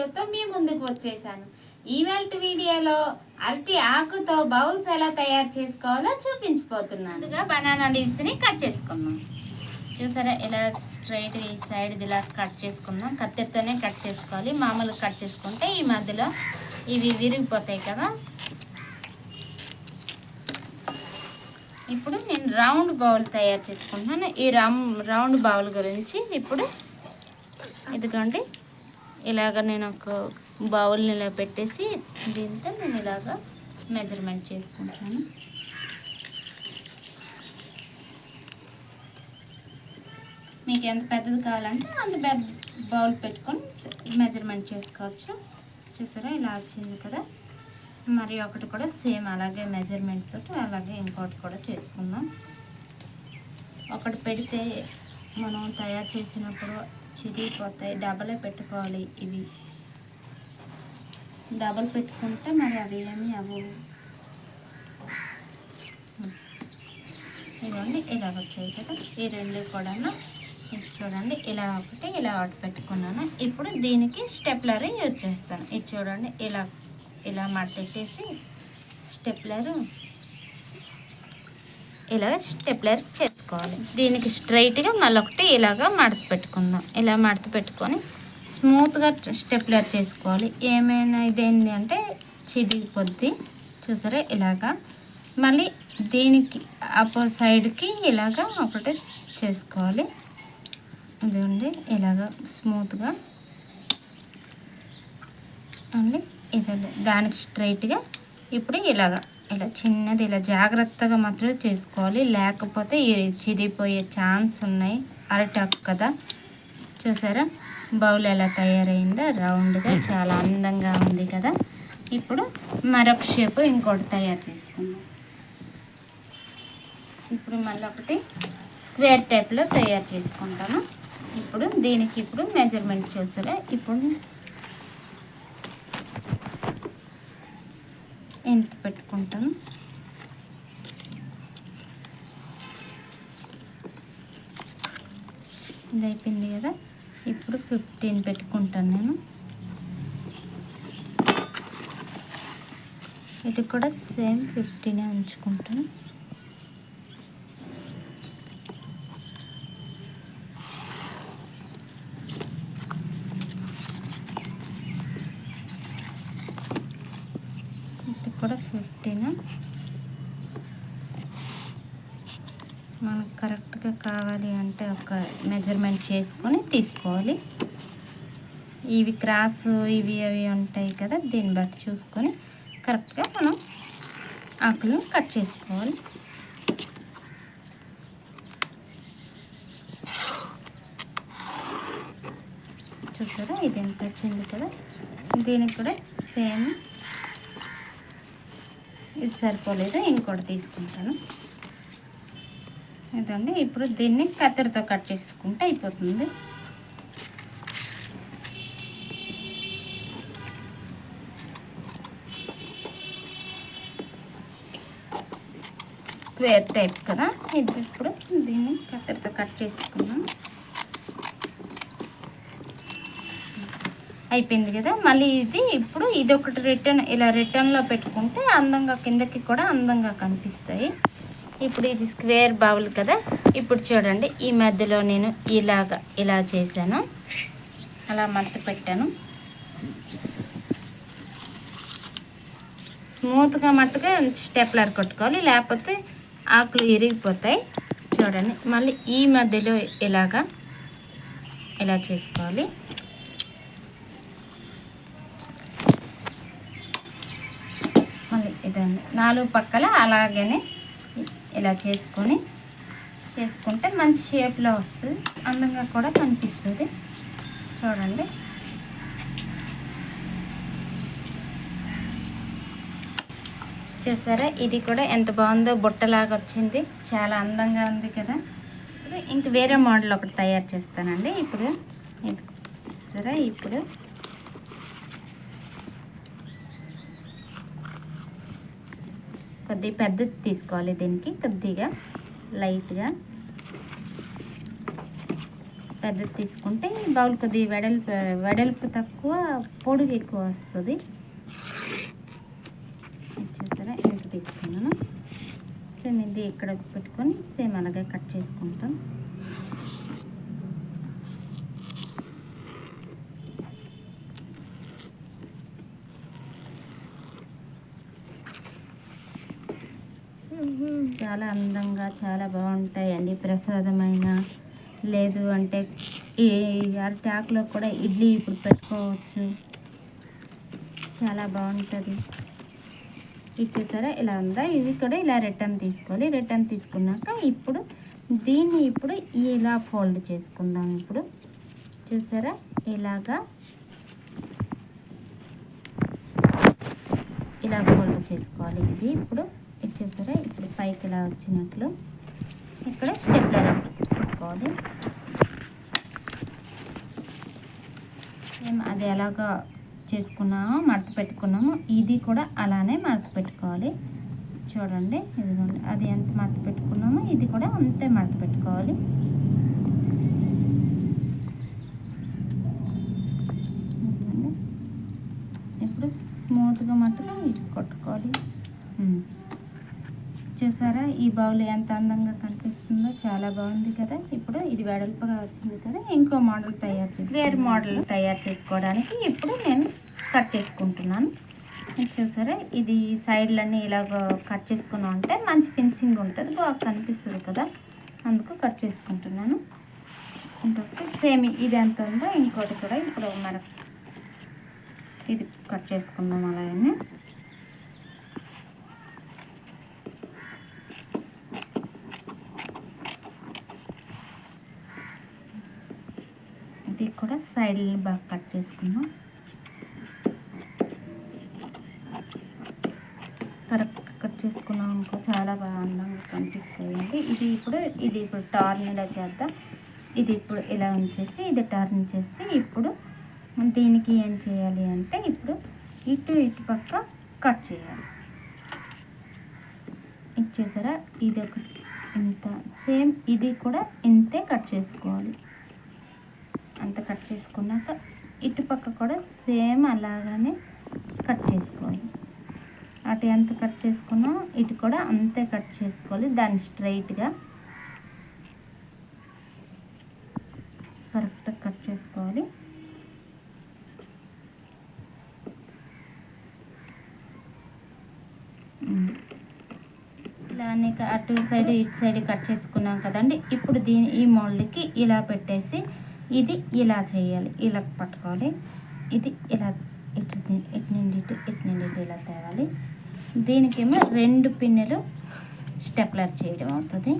వీడియోతో మీ ముందుకు వచ్చేసాను. ఈవెల్ట్ వీడియోలో అరటి ఆకుతో బౌల్స్ ఎలా తయారు చేసుకోవాలో చూపించిపోతున్నాను ముందుగా బనానా లీవ్స్ని కట్ చేసుకుందాం. చూసారా ఇలా స్ట్రైట్ ఈ సైడ్ ఇలా కట్ చేసుకుందాం. కత్తెరతోనే కట్ చేసుకోవాలి. మామూలుగా కట్ చేసుకుంటే ఈ మధ్యలో ఇవి విరిగిపోతాయి కదా. ఇప్పుడు నేను రౌండ్ బౌల్ తయారు చేసుకుంటున్నాను. ఈ రౌండ్ రౌండ్ బౌల్ గురించి ఇప్పుడు ఇదిగోండి. ఇలాగ నేను ఒక బౌల్ని ఇలా పెట్టేసి దీంతో నేను ఇలాగ మెజర్మెంట్ చేసుకుంటాను. మీకు ఎంత పెద్దది కావాలంటే అంత పెద్ద బౌల్ పెట్టుకొని మెజర్మెంట్ చేసుకోవచ్చు. చూసారా ఇలా వచ్చింది కదా? మరి ఒకటి కూడా సేమ్ అలాగే మెజర్మెంట్ తోటి అలాగే ఇంకోటి కూడా చేసుకుందాం. ఒకటి పెడితే మనం తయారు చేసినప్పుడు చిరిగిపోతాయి డబలే పెట్టుకోవాలి ఇవి. డబల్ పెట్టుకుంటే మరి అవి ఏమి అవ్వవు. ఇదిగోండి ఇలా వచ్చాయి కదా. ఈ రెండు కూడా ఇది చూడండి ఇలా ఒకటి ఇలా ఒకటి పెట్టుకున్నాను. ఇప్పుడు దీనికి స్టెప్లర్ యూజ్ చేస్తాను. ఇది చూడండి ఇలా ఇలా మడతెట్టేసి స్టెప్లర్ ఇలా స్టెప్లర్ చేసుకోవాలి. దీనికి స్ట్రైట్గా మళ్ళీ ఒకటి ఇలాగా మడత పెట్టుకుందాం. ఇలా మడత పెట్టుకొని స్మూత్గా స్టెప్లర్ చేసుకోవాలి. ఏమైనా ఇదేంటి అంటే చిదిగిపోద్ది చూసారా? ఇలాగా. మళ్ళీ దీనికి అపో సైడ్కి ఇలాగా ఒకటి చేసుకోవాలి. ఇదండి ఇలాగా స్మూత్గా. అండి ఇదండి దానికి స్ట్రైట్గా ఇప్పుడు ఇలాగా ఇలా చిన్నది ఇలా జాగ్రత్తగా మాత్రం చేసుకోవాలి. లేకపోతే ఈ చిదిపోయే ఛాన్స్ ఉన్నాయి. అరటాకు కదా. చూసారా? బౌల్ ఎలా తయారైందో రౌండ్గా చాలా అందంగా ఉంది కదా. ఇప్పుడు మరొక షేప్ ఇంకోటి తయారు చేసుకుందాం. ఇప్పుడు మళ్ళీ ఒకటి స్క్వేర్ టైప్లో తయారు చేసుకుంటాను. ఇప్పుడు దీనికి ఇప్పుడు మెజర్మెంట్ చూసారా? ఇప్పుడు ఎంత పెట్టుకుంటాను. ఇది అయిపోయింది కదా. ఇప్పుడు ఫిఫ్టీన్ పెట్టుకుంటాను నేను. ఇది కూడా సేమ్ ఫిఫ్టీనే ఉంచుకుంటాను ఇది కూడా ఫిఫ్టీన్ మనకు కరెక్ట్గా కావాలి అంటే ఒక మెజర్మెంట్ చేసుకొని తీసుకోవాలి. ఇవి క్రాస్ ఇవి అవి ఉంటాయి కదా దీన్ని బట్టి చూసుకొని కరెక్ట్గా మనం ఆకులను కట్ చేసుకోవాలి. చూసారా? ఇది ఎంత వచ్చింది కదా? దీనికి కూడా సేమ్ ఇది సరిపోలేదు? ఇంకోటి తీసుకుంటాను. ఇదండి. ఇప్పుడు దీన్ని కత్తెరతో కట్ చేసుకుంటే అయిపోతుంది. స్క్వేర్ టైప్ కదా. ఇది ఇప్పుడు దీన్ని కత్తెరతో కట్ చేసుకున్నాం అయిపోయింది కదా. మళ్ళీ ఇది ఇప్పుడు ఇది ఒకటి రిటర్న్ ఇలా రిటర్న్లో పెట్టుకుంటే అందంగా కిందకి కూడా అందంగా కనిపిస్తాయి. ఇప్పుడు ఇది స్క్వేర్ బౌల్ కదా. ఇప్పుడు చూడండి ఈ మధ్యలో నేను ఇలాగా ఇలా చేశాను. అలా మడత పెట్టాను. స్మూత్గా మట్టుగా స్టెప్లర్ కొట్టుకోవాలి లేకపోతే ఆకులు ఇరిగిపోతాయి. చూడండి మళ్ళీ ఈ మధ్యలో ఇలాగా ఇలా చేసుకోవాలి. మళ్ళీ ఇదండి. నాలుగు పక్కల అలాగనే ఇలా చేసుకొని చేసుకుంటే మంచి షేప్లో వస్తుంది. అందంగా కూడా కనిపిస్తుంది. చూడండి. చూసారా? ఇది కూడా ఎంత బాగుందో బుట్టలాగా వచ్చింది. చాలా అందంగా ఉంది కదా. ఇప్పుడు ఇంక వేరే మోడల్ ఒకటి తయారు చేస్తానండి. ఇప్పుడు చూసారా? ఇప్పుడు కొద్దిగా పెద్దది తీసుకోవాలి దీనికి. కొద్దిగా లైట్గా. పెద్దది తీసుకుంటే బౌల్ కొద్దిగా వెడల్పు వెడల్పు తక్కువ పొడుగు ఎక్కువ వస్తుంది. చూసారా? ఇంత తీసుకున్నాను. సేమ్ ఇది ఇక్కడ పెట్టుకొని సేమ్ అలాగే కట్ చేసుకుంటాం. చాలా అందంగా చాలా బాగుంటాయండి. ప్రసాదమైన లేదు అంటే ఈ అరటాకులో కూడా ఇడ్లీ ఇప్పుడు పెట్టుకోవచ్చు. చాలా బాగుంటుంది. ఇచ్చేసారా? ఇలా ఉందా? ఇది కూడా ఇలా రిటర్న్ తీసుకోవాలి. రిటర్న్ తీసుకున్నాక ఇప్పుడు దీన్ని ఇప్పుడు ఇలా ఫోల్డ్ చేసుకుందాం ఇప్పుడు. చూసారా? ఇలాగా ఇలా ఫోల్డ్ చేసుకోవాలి. ఇది ఇప్పుడు ఇచ్చేసారా ఇప్పుడు పైకి ఇలా వచ్చినట్లు. ఇక్కడ స్టెప్లర్ పెట్టుకోవాలి. మేము అది ఎలాగా చేసుకున్నామో మడత పెట్టుకున్నామో ఇది కూడా అలానే మడత పెట్టుకోవాలి. చూడండి ఇదిగోండి అది ఎంత మడత పెట్టుకున్నామో ఇది కూడా అంతే మడత పెట్టుకోవాలి. ఇప్పుడు స్మూత్గా మాత్రం ఇది కొట్టుకోవాలి. చూసారా ఈ బౌల్ ఎంత అందంగా కనిపిస్తుందో చాలా బాగుంది కదా. ఇప్పుడు ఇది వెడల్పుగా వచ్చింది కదా. ఇంకో మోడల్ తయారు చేసి వేరే మోడల్. తయారు చేసుకోవడానికి ఇప్పుడు నేను కట్ చేసుకుంటున్నాను. చూసారా? ఇది సైడ్లన్నీ ఇలాగ కట్ చేసుకున్నాం అంటే మంచి ఫినిషింగ్ ఉంటుంది. బాగా కనిపిస్తుంది కదా. అందుకు కట్ చేసుకుంటున్నాను. ఇంకొకటి సేమ్ ఇది ఎంత ఉందో ఇంకోటి కూడా ఇప్పుడు మన ఇది కట్ చేసుకుందాం అలాగనే. ఇది కూడా సైడ్లని బాగా కట్ చేసుకుందాం. కరెక్ట్ కట్ చేసుకున్నాం అనుకో చాలా బాగా అందంగా కనిపిస్తాయండి. ఇది ఇప్పుడు ఇది ఇప్పుడు టర్న్ ఇలా చేద్దాం. ఇది ఇప్పుడు ఇలా ఉంచేసి ఇది టర్న్ చేసి ఇప్పుడు దీనికి ఏం చేయాలి అంటే ఇప్పుడు ఇటు ఇటు పక్క కట్ చేయాలి. ఇచ్చేసారా ఇది ఒక ఇంత సేమ్ ఇది కూడా ఇంతే కట్ చేసుకోవాలి. అంత కట్ చేసుకున్నాక ఇటుపక్క కూడా సేమ్ అలాగానే కట్ చేసుకోవాలి. అటు ఎంత కట్ చేసుకున్నా ఇటు కూడా అంతే కట్ చేసుకోవాలి. దాన్ని స్ట్రైట్గా కరెక్ట్గా కట్ చేసుకోవాలి. ఇలానే అటు సైడ్ ఇటు సైడ్ కట్ చేసుకున్నాం కదండి. ఇప్పుడు దీని ఈ మోల్డ్కి ఇలా పెట్టేసి ఇది ఇలా చేయాలి ఇలా పట్టుకోవాలి. ఇది ఇలా ఇటు ఇటు నుండి ఇటు ఇటు నుండి ఇటు ఇలా తేవాలి. దీనికేమో రెండు పిన్నెలు స్టెప్లర్ చేయడం అవుతుంది.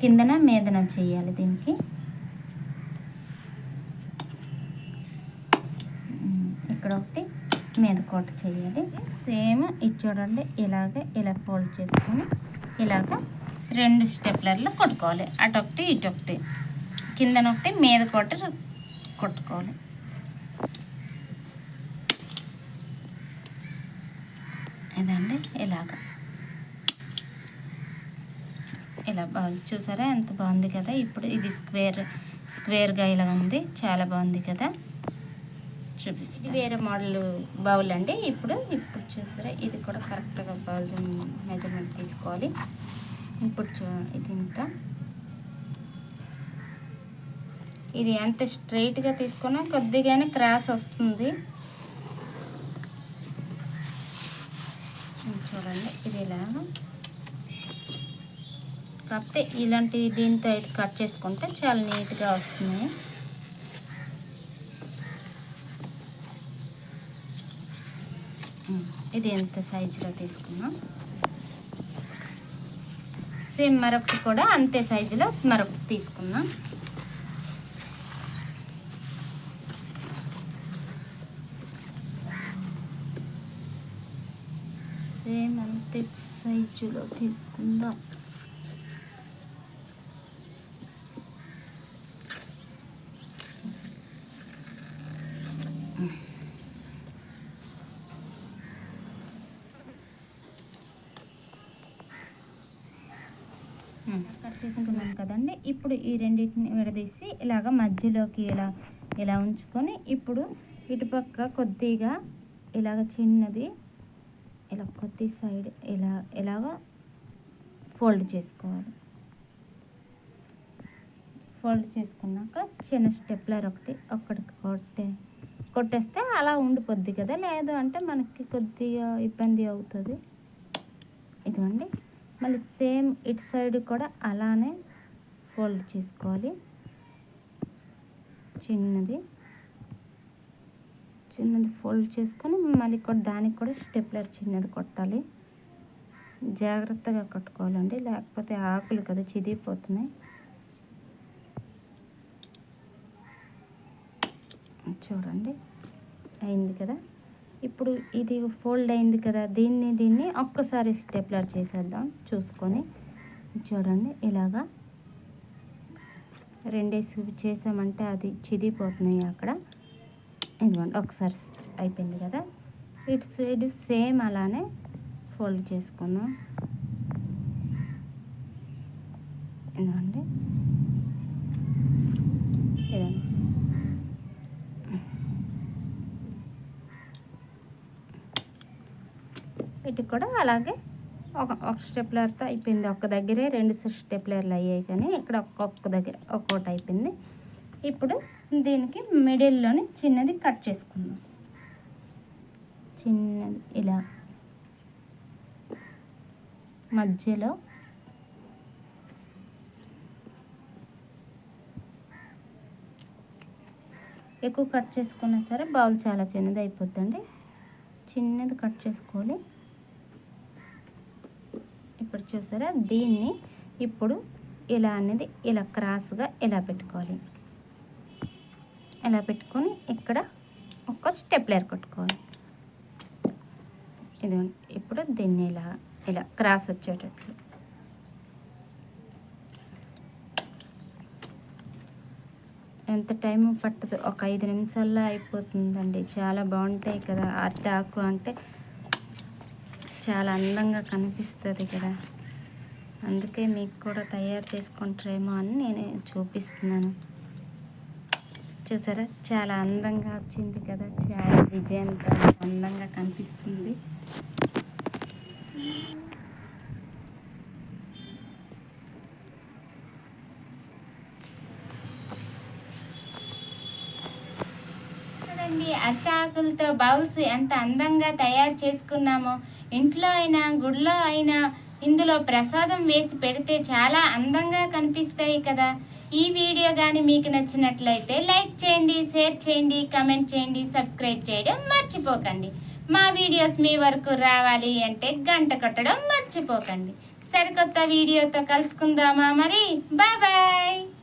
కిందన మీదన చేయాలి దీనికి. ఇక్కడ ఒకటి మీద కోట చేయాలి. సేమ్ ఇది చూడండి ఇలాగే ఇలా ఫోల్డ్ చేసుకొని ఇలాగ రెండు స్టెప్లర్లు కొట్టుకోవాలి. అటొకటి ఇటొకటి. కిందన ఒకటి మీద కొట్టి కొట్టుకోవాలి. ఇదండి ఇలాగ. ఇలా బాగుంది. చూసారా ఎంత బాగుంది కదా? ఇప్పుడు ఇది స్క్వేర్ స్క్వేర్గా ఇలా ఉంది. చాలా బాగుంది కదా? చూపిస్తుంది ఇది వేరే మోడల్ బౌల్ అండి. ఇప్పుడు ఇప్పుడు చూసారా? ఇది కూడా కరెక్ట్గా బౌల్ మెజర్మెంట్ తీసుకోవాలి. ఇప్పుడు చూ ఇది ఇంకా ఇది ఎంత స్ట్రైట్గా తీసుకున్నా కొద్దిగానే క్రాస్ వస్తుంది. చూడండి ఇది ఇలా. కాకపోతే ఇలాంటి దీంతో అయితే కట్ చేసుకుంటే చాలా నీట్గా వస్తుంది. ఇది ఎంత సైజులో తీసుకున్నాం? సేమ్ మరొకటి కూడా అంతే సైజులో మరొకటి తీసుకున్నాం. సేమ్ సైజులో తీసుకుందాం కట్ చేసుకున్నాం కదండి. ఇప్పుడు ఈ రెండింటిని విడదీసి ఇలాగ మధ్యలోకి ఇలా ఇలా ఉంచుకొని ఇప్పుడు ఇటుపక్క కొద్దిగా ఇలాగ చిన్నది ఇలా కొద్ది సైడ్ ఇలా ఎలాగా ఫోల్డ్ చేసుకోవాలి. ఫోల్డ్ చేసుకున్నాక చిన్న స్టెప్లర్ ఒకటి ఒక్కడికి కొట్టే కొట్టేస్తే అలా ఉండిపోద్ది కదా. లేదు అంటే మనకి కొద్దిగా ఇబ్బంది అవుతుంది. ఇదిగోండి. మళ్ళీ సేమ్ ఇటు సైడ్ కూడా అలానే ఫోల్డ్ చేసుకోవాలి. చిన్నది. చిన్నది ఫోల్డ్ చేసుకొని మళ్ళీ కూడా దానికి కూడా స్టెప్లర్ చిన్నది కొట్టాలి. జాగ్రత్తగా కట్టుకోవాలండి. లేకపోతే ఆకులు కదా చిదిగిపోతున్నాయి చూడండి. అయింది కదా. ఇప్పుడు ఇది ఫోల్డ్ అయింది కదా. దీన్ని దీన్ని ఒక్కసారి స్టెప్లర్ చేసేద్దాం. చూసుకొని చూడండి. ఇలాగా రెండేసి చేసామంటే అది చిదిగిపోతున్నాయి అక్కడ. ఇదిగోండి ఒకసారి అయిపోయింది కదా. ఇటు సైడ్ సేమ్ అలానే ఫోల్డ్ చేసుకుందాం. ఇదిగోండి. ఇదండి ఇటు కూడా అలాగే ఒక ఒక స్టెప్లర్తో అయిపోయింది. ఒక దగ్గరే రెండు స్టెప్లర్లు అయ్యాయి కానీ ఇక్కడ ఒక్కొక్క దగ్గర ఒక్కొక్కటి అయిపోయింది. ఇప్పుడు దీనికి మిడిల్లోని చిన్నది కట్ చేసుకుందాం. చిన్నది ఇలా. మధ్యలో. ఎక్కువ కట్ చేసుకున్నా సరే బౌల్ చాలా చిన్నది అయిపోద్దండి. చిన్నది కట్ చేసుకోవాలి. ఇప్పుడు చూసారా? దీన్ని ఇప్పుడు ఇలా అనేది ఇలా క్రాస్గా ఇలా పెట్టుకోవాలి. ఇలా పెట్టుకొని ఇక్కడ ఒక స్టెప్లర్ కొట్టుకోవాలి. ఇది ఇప్పుడు దీన్ని ఇలా ఇలా క్రాస్ వచ్చేటట్లు. ఎంత టైం పట్టదు? ఒక ఐదు నిమిషాల్లో అయిపోతుందండి. చాలా బాగుంటాయి కదా. అరిటాకు అంటే చాలా అందంగా కనిపిస్తుంది కదా. అందుకే మీకు కూడా తయారు చేసుకుంటారేమో అని నేను చూపిస్తున్నాను. చూసారా? చాలా అందంగా వచ్చింది కదా? చాలా డిజైన్ అందంగా కనిపిస్తుంది. చూడండి అట్టాకులతో బౌల్స్ ఎంత అందంగా తయారు చేసుకున్నామో. ఇంట్లో అయినా గుడిలో అయినా ఇందులో ప్రసాదం వేసి పెడితే చాలా అందంగా కనిపిస్తాయి కదా. ఈ వీడియో కానీ మీకు నచ్చినట్లయితే లైక్ చేయండి షేర్ చేయండి కమెంట్ చేయండి సబ్స్క్రైబ్ చేయడం మర్చిపోకండి. మా వీడియోస్ మీ వరకు రావాలి అంటే గంట కొట్టడం మర్చిపోకండి. సరికొత్త వీడియోతో కలుసుకుందామా మరి? Bye bye!